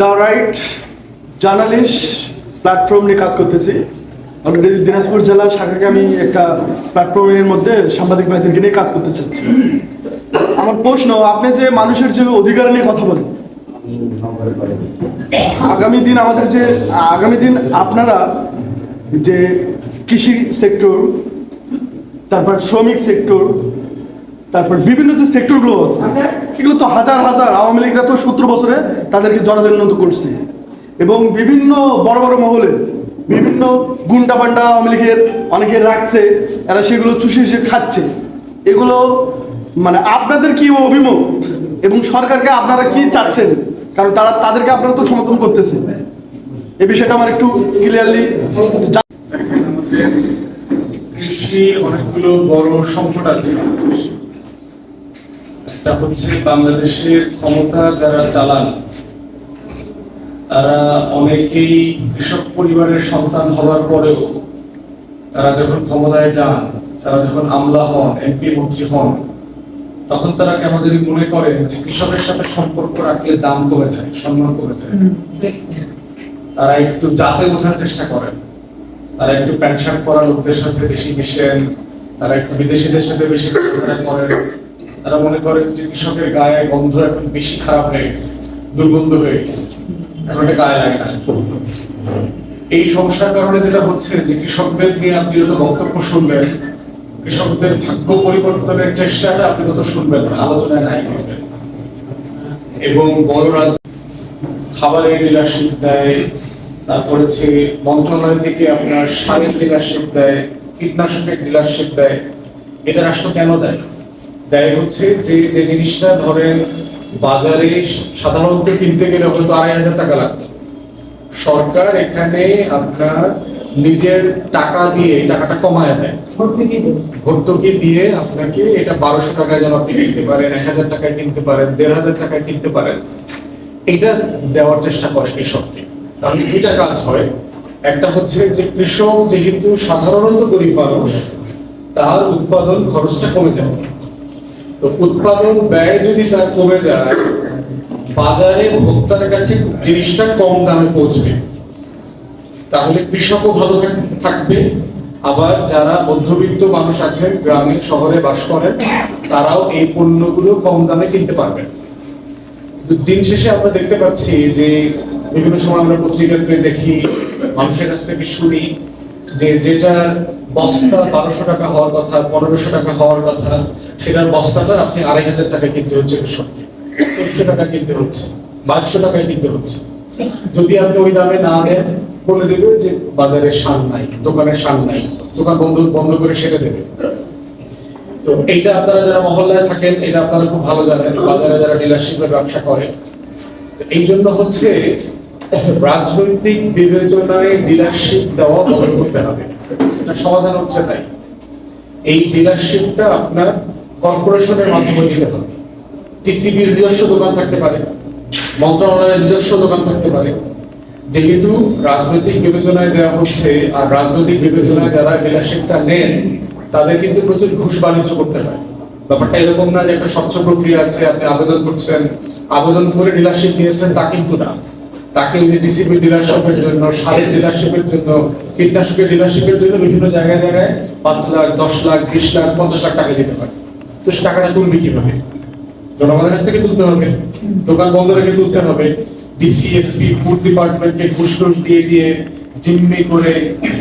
The right journalist platform নিয়ে কাজ করতেছি। অলরেডি দিনাজপুর জেলা শাখাকে আমি একটা প্ল্যাটফর্মের মধ্যে সাংবাদিক ভাইদেরকে নিয়ে কাজ করতে চাচ্ছি। আমার প্রশ্ন, আপনি যে মানুষের যে অধিকার নিয়ে কথা বলেন, আগামী দিন আমাদের যে, আগামী দিন আপনারা যে কৃষি সেক্টর তারপর শ্রমিক সেক্টর তারপর বিভিন্ন যে সেক্টরগুলো আছে এগুলো তো হাজার হাজার আওয়ামী লীগরা তো সত্তর বছরে তাদেরকে জনদলিত করছে। এবং বিভিন্ন বড় বড় মহলে বিভিন্ন গুন্ডা পান্ডা আওয়ামী লীগের অনেকে রাখছে এরা সেগুলো চুষে চুষে খাচ্ছে। এগুলো মানে আপনাদের কি অভিমত? এবং সরকারকে আপনারা কি চাচ্ছেন? কারণ তারা তাদেরকে আপনারা তো সমর্থন করতেছে এ বিষয়টা আমার একটু ক্লিয়ারলি কৃষি অনেকগুলো বড় সংকট আছে। একটা হচ্ছে বাংলাদেশের ক্ষমতা যারা চালান তারা অনেকেই কৃষক পরিবারের সন্তান হওয়ার পরেও তারা যখন ক্ষমতায় যান তারা যখন আমলা হন এমপি মন্ত্রী হন তখন তারা কেমন যদি মনে করেন যে কৃষকের সাথে সম্পর্ক রাখলে দাম কমে যায় সম্মান কমে যায়। তারা একটু জাতে ওঠার চেষ্টা করেন তারা একটু প্যান্ট শার্ট পরা লোকদের সাথে বেশি মিশেন তারা একটু বিদেশিদের সাথে বেশি করেন। তারা মনে করেন যে কৃষকের গায়ে গন্ধ এখন বেশি খারাপ হয়ে গেছে, দুর্গন্ধ হয়ে গেছে। এখন গায়ে লাগে না। এই সমস্যার কারণে যেটা হচ্ছে যে কৃষকদের নিয়ে আপনি যত বক্তব্য শুনবেন, কৃষকদের ভাগ্য পরিবর্তনের চেষ্টাটা আপনি তত শুনবেন না, আলোচনায় নাই এবং বড় রাজনীতি খাবারের ডিলারশিপ দেয়, তারপর হচ্ছে মন্ত্রণালয় থেকে আপনার সারের ডিলারশিপ দেয়, কীটনাশকের ডিলারশিপ দেয়, এটা রাষ্ট্র কেন দেয়? দেয় হচ্ছে যে যে জিনিসটা ধরেন বাজারে সাধারণত কিনতে গেলে হয়তো আড়াই হাজার টাকা লাগতো। সরকার এখানে আপনার নিজের টাকা দিয়ে, টাকাটা কমায় দেয়। ভর্তুকি দিয়ে আপনাকে এটা বারোশো টাকায় যেন আপনি কিনতে পারেন, এক হাজার টাকায় কিনতে পারেন, দেড় হাজার টাকায় কিনতে পারেন। এটা দেওয়ার চেষ্টা করে কৃষককে। তাহলে দুইটা কাজ হয়। একটা হচ্ছে যে কৃষক যেহেতু সাধারণত গরিব মানুষ, তার উৎপাদন খরচটা কমে যাবে। উৎপাদন ব্যয় যদি তার কমে যায়, বাজারে ভোক্তার কাছে জিনিসটা কম দামে পৌঁছবে। তাহলে কৃষকও ভালো থাকবে। আবার যারা মধ্যবিত্ত মানুষ আছেন গ্রামে শহরে বাস করেন, তারাও এই পণ্যগুলো কম দামে কিনতে পারবেন। দিন শেষে আমরা দেখতে পাচ্ছি যে বিভিন্ন সময় আমরা পত্রিকাতে দেখি, মানুষের কাছ থেকে শুনি যে যেটা বস্তা বারোশো টাকা হওয়ার কথা, পনেরোশো টাকা হওয়ার কথা, সেটার বস্তাটা আপনি আড়াই হাজার টাকা কিনতে হচ্ছে কৃষককে চোদ্দশো টাকা কিনতে হচ্ছে, বাইশশো টাকায় কিনতে হচ্ছে। যদি আপনি ওই দামে না দেন, বলে দেবে যে বাজারে সার নাই, দোকানে সার নাই, দোকান বন্ধ বন্ধ করে সেটা দেবে। তো এইটা আপনারা যারা মহল্লায় থাকেন, এটা আপনারা খুব ভালো জানেন, বাজারে যারা ডিলারশিপের ব্যবসা করে এই জন্য হচ্ছে রাজনৈতিক বিবেচনায় ডিলারশিপ দেওয়া বন্ধ করতে হবে। এটা সমাধান হচ্ছে তাই। এই ডিলারশিপটা আপনার কর্পোরেশনের মাধ্যমে দিতে হবে। টিসিবির নিজস্ব দোকান থাকতে পারে, মন্ত্রণালয়ের নিজস্ব দোকান থাকতে পারে। যেহেতু রাজনৈতিক বিবেচনায় দেওয়া হচ্ছে আর রাজনৈতিক বিবেচনায় যারা ডিলারশিপটা নেন, তাদের কিন্তু প্রচুর ঘুষ বাণিজ্য করতে হয়। ব্যাপারটা এরকম না যে একটা স্বচ্ছ প্রক্রিয়া আছে, আপনি আবেদন করছেন, আবেদন করে ডিলারশিপ নিয়েছেন, তা কিন্তু না। তাকে ডিসিপি ডিলারশিপের জন্য সারের ডিলারশিপের জন্য, কীটনাশকের ডিলারশিপের জন্য বিভিন্ন জায়গায় জায়গায় পাঁচ লাখ, দশ লাখ, বিশ লাখ, পঞ্চাশ লাখ টাকা দিতে হয়। তো সে টাকাটা তুলবে কীভাবে? জনগণের কাছ থেকে তুলতে হবে। দোকান বন্ধ রেখে তুলতে হবে। ডিসিএসপি ফুড ডিপার্টমেন্টকে ঘুষ দিয়ে দিয়ে জিম্মি করে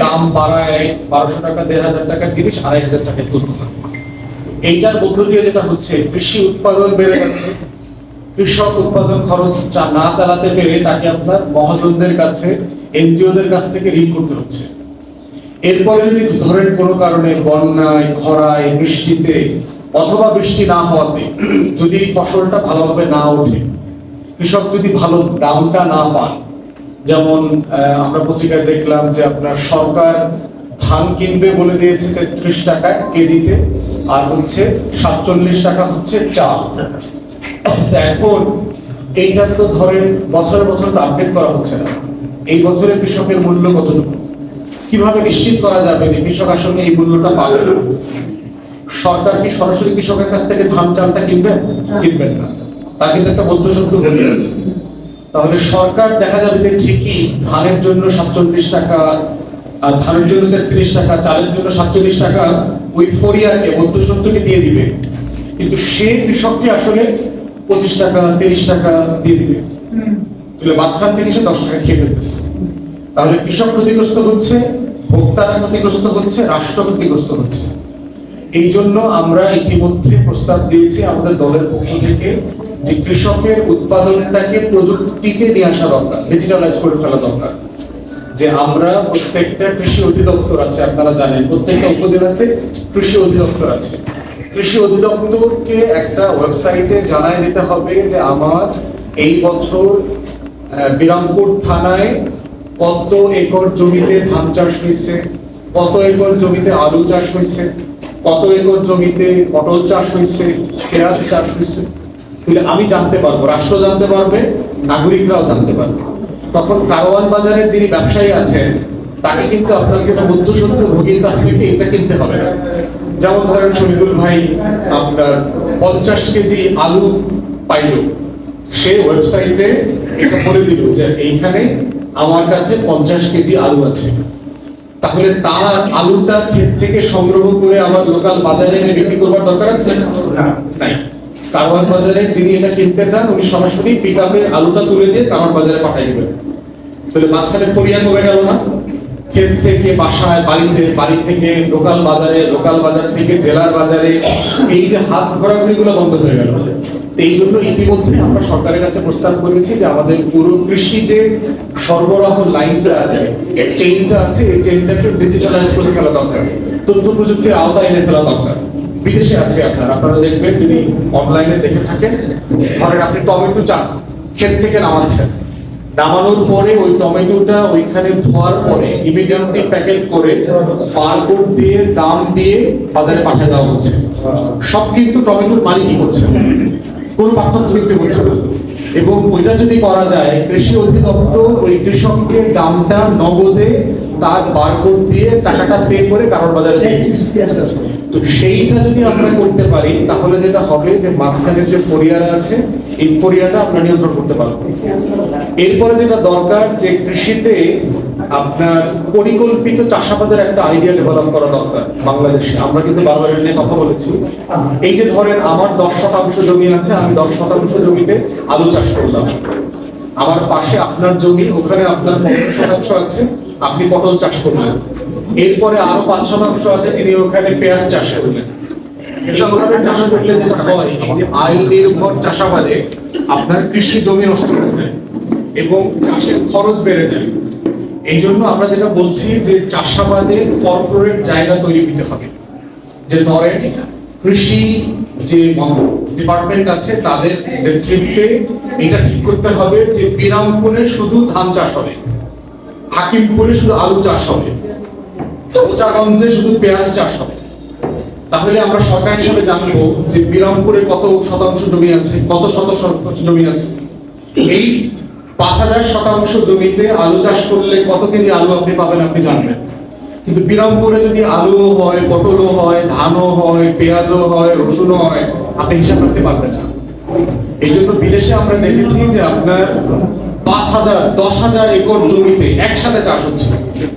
দাম বাড়ায় বারোশো টাকা, দেড় হাজার টাকা জিনিস আড়াই হাজার টাকায় তুলতে হবে এইটার মধ্য দিয়ে যেটা হচ্ছে, কৃষি উৎপাদন বেড়ে যাচ্ছে। কৃষক উৎপাদন খরচ না চালাতে পেরে তাকে আপনার মহাজনদের কাছে, এনজিওদের কাছ থেকে ঋণ করতে হচ্ছে। এরপরে যদি ধরেন কোনো কারণে বন্যায়, খরায়, বৃষ্টিতে অথবা বৃষ্টি না হওয়াতে যদি ফসলটা ভালোভাবে না ওঠে, কৃষক যদি ভালো দামটা না পান যেমন আমরা পত্রিকায় দেখলাম যে আপনার সরকার ধান কিনবে বলে দিয়েছে তেত্রিশ টাকা কেজিতে, আর হচ্ছে সাতচল্লিশ টাকা হচ্ছে চাল। এখন এইটাকে তো ধরেন বছরে তো আপডেট করা হচ্ছে না। এই কৃষকের মূল্য কতটুকু? কীভাবে নিশ্চিত করা যাবে যে কৃষক আসলে এই মূল্যটা পাবে? সরকার কি সরাসরি কৃষকের কাছ থেকে ধান, চালটা কিনবেন কিনবেন না। তার কিন্তু একটা আছে। তাহলে সরকার দেখা যাবে যে ঠিকই ধানের জন্য সাতচল্লিশ টাকা, আর ধানের জন্য তেত্রিশ টাকা, চালের জন্য সাতচল্লিশ টাকা ওই ফরিয়াকে মধ্যসত্ত্বকে দিয়ে দিবে। কিন্তু সে কৃষককে আসলে পঁচিশ টাকা তিরিশ টাকা দিয়ে দিবে। তাহলে মাঝখান থেকে সে দশ টাকা খেয়ে ফেলতেছে। তাহলে কৃষক ক্ষতিগ্রস্ত হচ্ছে ভোক্তারা ক্ষতিগ্রস্ত হচ্ছে রাষ্ট্র ক্ষতিগ্রস্ত হচ্ছে। এই জন্য আমরা ইতিমধ্যে প্রস্তাব দিয়েছি আমাদের দলের পক্ষ থেকে যে কৃষকের উৎপাদনটাকে প্রযুক্তিতে নিয়ে আসা দরকার ডিজিটালাইজ করে ফেলা দরকার। যে আমরা প্রত্যেকটা কৃষি অধিদপ্তর আছে আপনারা জানেন প্রত্যেকটা উপজেলাতে কৃষি অধিদপ্তর আছে। কৃষি অধিদপ্তরকে একটা ওয়েবসাইটে জানাই দিতে হবে যে আমার এই বছর বিরামপুর থানায় কত একর জমিতে ধান চাষ হয়েছে, কত একর জমিতে আলু চাষ হয়েছে, কত একর জমিতে পটল চাষ হয়েছে, পেঁয়াজ চাষ হয়েছে। তাহলে আমি জানতে পারব, রাষ্ট্র জানতে পারবে, নাগরিকরাও জানতে পারবে। তখন কারওয়ান বাজারের যিনি ব্যবসায়ী আছেন, তাকে কিন্তু আপনাকে একটা মধ্যসত্ত্ব ভোগীর কাছ থেকে এটা কিনতে হবে। না যেমন ধরেন শহীদুল ভাই আপনার পঞ্চাশ কেজি আলু পাইলো। সে ওয়েবসাইটে এটা বলে দিল যে এইখানে আমার কাছে পঞ্চাশ কেজি আলু আছে। তাহলে তার আলুটা ক্ষেত থেকে সংগ্রহ করে আমার লোকাল বাজারে এনে বিক্রি করবার দরকার আছে? নাই। কারওয়ান বাজারে যিনি এটা কিনতে চান উনি সরাসরি পিক আলুটা তুলে দিয়ে কারওয়ান বাজারে পাঠিয়ে দিবেন। তাহলে মাঝখানে ফরিয়া কমে গেল না? ক্ষেত থেকে বাসায় বাড়িতে বাড়ি থেকে লোকাল বাজারে, লোকাল বাজার থেকে জেলার বাজারে, এই যে হাত ঘোরাঘুরি গুলো বন্ধ হয়ে গেল। এই জন্য ইতিমধ্যে আমরা সরকারের কাছে প্রস্তাব করেছি যে আমাদের পুরো কৃষি যে সরবরাহ লাইনটা আছে চেইনটা আছে, এই চেইনটাকে ডিজিটালাইজ করে ফেলা দরকার। তথ্য প্রযুক্তির আওতায় এনে ফেলা দরকার। বিদেশে আছে আপনার, আপনারা দেখবেন যদি অনলাইনে দেখে থাকেন, ধরেন আপনি টমেটো চান, ক্ষেত থেকে নামাচ্ছেন। নামানোর পরে ওই টমেটোটা ওইখানে ধোয়ার পরে ইমিডিয়েটলি প্যাকেট করে বারকোড দিয়ে, দাম দিয়ে বাজারে পাঠিয়ে দেওয়া হচ্ছে। সব কিন্তু টমেটোর মালিকই করছে। কোনো পার্থক্য দেখতে হচ্ছে না। এবং ওইটা যদি করা যায়, কৃষি অধিদপ্তর ওই কৃষককে দামটা নগদে তার বারকোড দিয়ে টাকাটা পে করে কারণ বাজারে তো সেইটা যদি আমরা করতে পারি, তাহলে যেটা হবে যে মাঝখানের যে ফরিয়ারা আছে, এই ফরিয়াটা আমরা নিয়ন্ত্রণ করতে পারব। এরপরে যেটা দরকার যে কৃষিতে আপনার পরিকল্পিত চাষাবাদের একটা আইডিয়া ডেভেলপ করা দরকার বাংলাদেশে। আমরা কিন্তু বারবার নিয়ে কথা বলেছি। এই যে ধরেন আমার দশ শতাংশ জমি আছে, আমি দশ শতাংশ জমিতে আলু চাষ করলাম। আমার পাশে আপনার জমি, ওখানে আপনার পনেরো শতাংশ আছে, আপনি পটল চাষ করলেন। এরপরে আরও পাঁচ শতাংশ আছে, তিনি ওখানে পেঁয়াজ চাষ করলেন। চাষ করলে যেটা হয় আয় নির্ভর চাষাবাদে আপনার কৃষি জমি নষ্ট হয়ে যায়। এবং চাষের খরচ বেড়ে যায়। এই জন্য আমরা যেটা বলছি যে চাষাবাদে কর্পোরেট জায়গা তৈরি হতে হবে। যে ধরেন, কৃষি যে ডিপার্টমেন্ট আছে, তাদের নেতৃত্বে এটা ঠিক করতে হবে যে বিরামপুরে শুধু ধান চাষ হবে, হাকিমপুরে শুধু আলু চাষ হবে কোচাগঞ্জে শুধু পেঁয়াজ চাষ হবে। তাহলে আমরা সরকার হিসেবে জানব যে বিরামপুরে কত শতাংশ জমি আছে, কত শত শতাংশ জমি আছে। এই পাঁচ হাজার শতাংশ জমিতে আলু চাষ করলে কত কেজি আলু আপনি পাবেন আপনি জানবেন। কিন্তু বিরামপুরে যদি আলুও হয়, পটলও হয়, ধানও হয়, পেঁয়াজও হয়, রসুনও হয়, আপনি হিসাব রাখতে পারবেন না। এই জন্য বিদেশে আমরা দেখেছি যে আপনার পাঁচ হাজার, দশ হাজার একর জমিতে একসাথে চাষ হচ্ছে।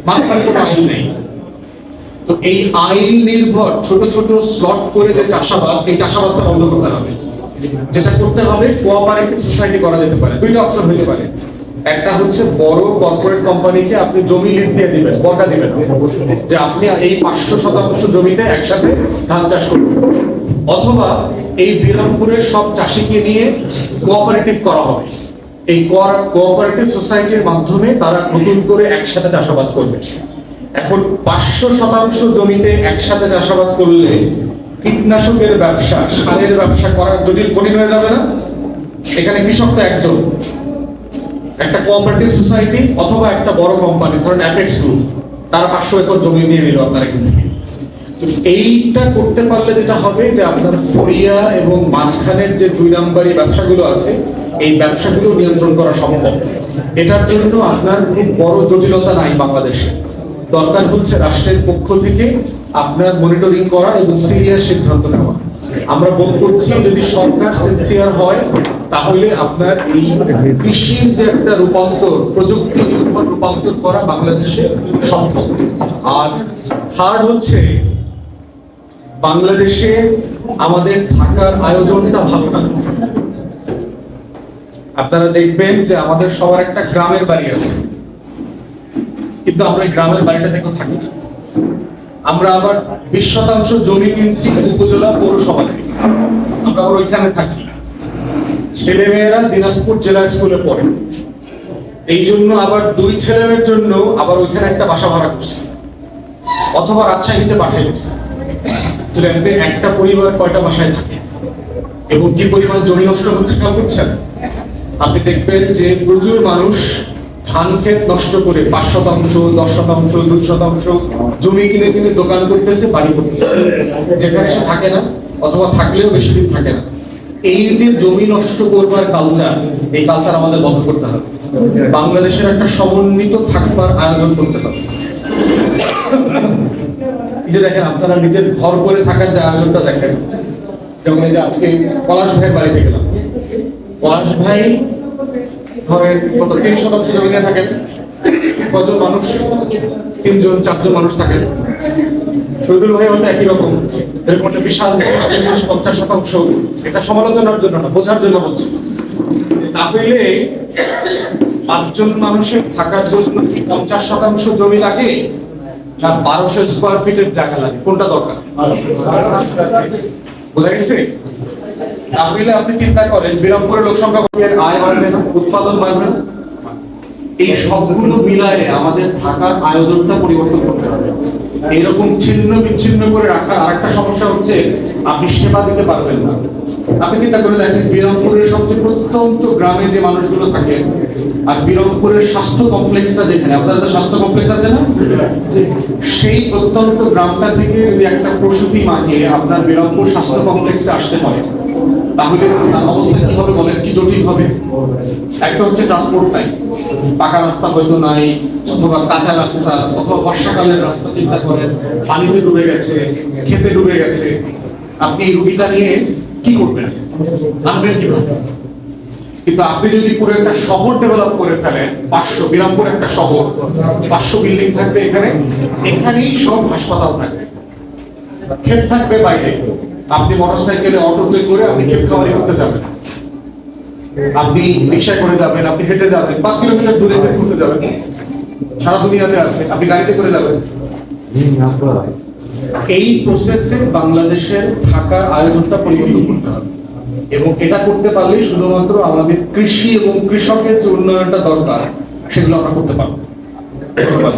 মাঝখানে কোনো আইন নেই। তো এই আইন নির্ভর ছোট ছোট স্লট করে যে চাষাবাদ, এই চাষাবাদটা বন্ধ করতে হবে। যেটা করতে হবে কোঅপারেটিভ সোসাইটি করা যেতে পারে। দুইটা অপশন হতে পারে। একটা হচ্ছে বড় কর্পোরেট কোম্পানিকে আপনি জমি লিজ দিয়ে দিবেন বর্গা দিবেন। যে আপনি এই পাঁচশো শতাংশ জমিতে একসাথে ধান চাষ করবেন। অথবা এই বিরামপুরের সব চাষিকে নিয়ে কোঅপারেটিভ করা হবে। এই কোঅপারেটিভ সোসাইটির মাধ্যমে তারা নতুন করে একসাথে চাষাবাদ করবে। এখন পাঁচশো শতাংশ জমিতে একসাথে চাষাবাদ করলে কীটনাশকের ব্যবসা, সারের ব্যবসা করার জটিল কঠিন হয়ে যাবে না? এখানে কৃষক তো একজন। একটা কোঅপারেটিভ সোসাইটি অথবা একটা বড় কোম্পানি ধরেন অ্যাপেক্স গ্রুপ তারা পাঁচশো একর জমি নিয়ে নিল আপনার থেকে। তো এইটা করতে পারলে যেটা হবে যে আপনার ফরিয়া এবং মাঝখানের যে দুই নাম্বারি ব্যবসাগুলো আছে, এই ব্যবসাগুলো নিয়ন্ত্রণ করা সম্ভব এটার জন্য আপনার খুব বড় জটিলতা নাই বাংলাদেশে। দরকার হচ্ছে রাষ্ট্রের পক্ষ থেকে আপনার মনিটরিং করা এবং সিরিয়াস সিদ্ধান্ত নেওয়া। আমরা বোধ করছি যদি সরকার সিনসিয়ার হয়, তাহলে আপনার এই কৃষির যে একটা রূপান্তর, প্রযুক্তি রূপান্তর করা বাংলাদেশে সম্ভব। আর হার্ড হচ্ছে, বাংলাদেশে আমাদের থাকার আয়োজনটা ভালো না। আপনারা দেখবেন যে আমাদের সবার একটা গ্রামের বাড়ি আছে। কিন্তু আমরা এই গ্রামের বাড়িটা দেখো থাকি না। আমরা আবার বিশ শতাংশ জমি কিনছি উপজেলা পৌরসভা থেকে। আমরা আবার ওইখানে থাকি। ছেলে মেয়েরা দিনাজপুর জেলা স্কুলে পড়ে। এই জন্য আবার দুই ছেলে মেয়ের জন্য আবার ওইখানে একটা বাসা ভাড়া করছি। অথবা রাজশাহীতে দিচ্ছি। তাহলে একটা পরিবার কয়টা বাসায় থাকে? এবং কি পরিমাণ জমি নষ্ট হচ্ছে করছেন আপনি দেখবেন যে প্রচুর মানুষ ধান নষ্ট করে পাঁচ শতাংশ, দশ শতাংশ, দুই শতাংশ জমি কিনে কিনে দোকান করতেছে, বাড়ি করতেছে। যেখানে সে থাকে না, অথবা থাকলেও বেশি দিন থাকে না। এই যে জমি নষ্ট করবার কালচার এই কালচার আমাদের বন্ধ করতে হবে। বাংলাদেশের একটা সমন্বিত থাকবার আয়োজন করতে হবে। এই যে দেখেন, আপনারা নিজের ঘর করে থাকার যে আয়োজনটা দেখেন। যেমন এই যে আজকে পলাশ ভাইয়ের বাড়িতে গেলাম। পলাশ ভাই ধরেন কত তিন শতাংশ জমি নিয়ে থাকেন, কজন মানুষ, তিনজন, চারজন মানুষ থাকেন। শহীদুল ভাই হয়তো একই রকম। এরকম একটা বিশাল পঞ্চাশ শতাংশ। এটা সমালোচনার জন্য না, বোঝার জন্য বলছি। তাহলে পাঁচজন মানুষের থাকার জন্য কি পঞ্চাশ শতাংশ জমি লাগে, না বারোশো স্কোয়ার ফিটের জায়গা লাগে? কোনটা দরকার? বোঝা গেছে? তাহলে আপনি চিন্তা করেন, বিরামপুরের লোক সংখ্যা কমিয়ে আয় বাড়বে না? উৎপাদন বাড়বে না? এই সবগুলো মিলায়ে আমাদের থাকার আয়োজনটা পরিবর্তন করতে হবে। এরকম ছিন্ন বিচ্ছিন্ন করে রাখার আরেকটা সমস্যা হচ্ছে, আপনি সেবা দিতে পারবেন না। আপনি চিন্তা করে দেখেন, বিরামপুরের সবচেয়ে প্রত্যন্ত গ্রামে যে মানুষগুলো থাকে, আর বিরামপুরের স্বাস্থ্য কমপ্লেক্সটা যেখানে, আপনাদের তো স্বাস্থ্য কমপ্লেক্স আছে না? সেই প্রত্যন্ত গ্রামটা থেকে যদি একটা প্রসূতি মাকে আপনার বিরামপুর স্বাস্থ্য কমপ্লেক্সে আসতে হয় তাহলে অবস্থা কি হবে বলেন? কি জটিল হবে? একটা হচ্ছে ট্রান্সপোর্ট নাই। পাকা রাস্তা হয়তো নাই, অথবা কাঁচা রাস্তা, অথবা বর্ষাকালের রাস্তা, চিন্তা করেন। পানিতে ডুবে গেছে খেতে ডুবে গেছে। আপনি এই রুগীটা নিয়ে কি করবেন? আনবেন কীভাবে? কিন্তু আপনি যদি পুরো একটা শহর ডেভেলপ করে ফেলেন, পাঁচশো বিরামপুর একটা শহর, পাঁচশো বিল্ডিং থাকবে এখানে, এখানেই সব হাসপাতাল থাকবে। ক্ষেত থাকবে বাইরে। আপনি মোটরসাইকেলে অটোতে করে আপনি ক্ষেত খামারি করতে যাবেন। আপনি রিক্সায় করে যাবেন, আপনি হেঁটে যাবেন, পাঁচ কিলোমিটার দূরে ঘুরতে যাবেন। সারা দুনিয়াতে আছে, আপনি গাড়িতে করে যাবেন। এই প্রসেসে বাংলাদেশের থাকার আয়োজনটা পরিবর্তন করতে হবে। এবং এটা করতে পারলেই শুধুমাত্র আমাদের কৃষি এবং কৃষকের যে উন্নয়নটা দরকার, সেগুলো আমরা করতে পারব। ধন্যবাদ।